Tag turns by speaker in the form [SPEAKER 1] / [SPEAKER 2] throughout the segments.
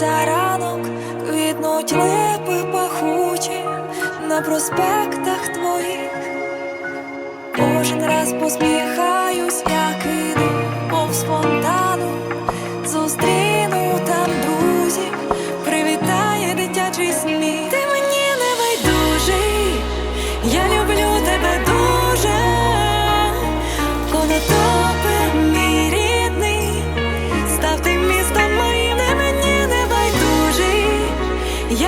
[SPEAKER 1] За ранок квітнуть липи пахучі на проспектах твоїх, кожен раз посміхаюсь я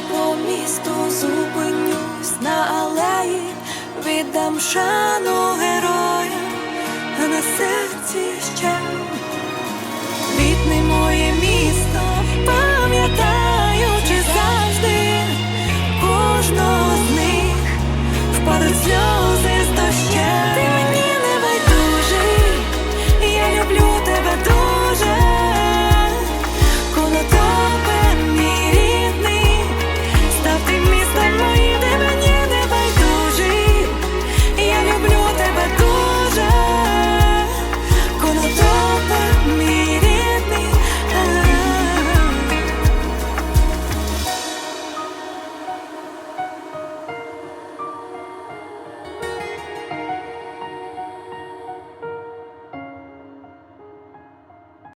[SPEAKER 1] по місту зупинюсь на алеї, віддам шану героям, а на серці ще рідне моє місто, пам'ятаючи завжди кожного з них впадуть сльози.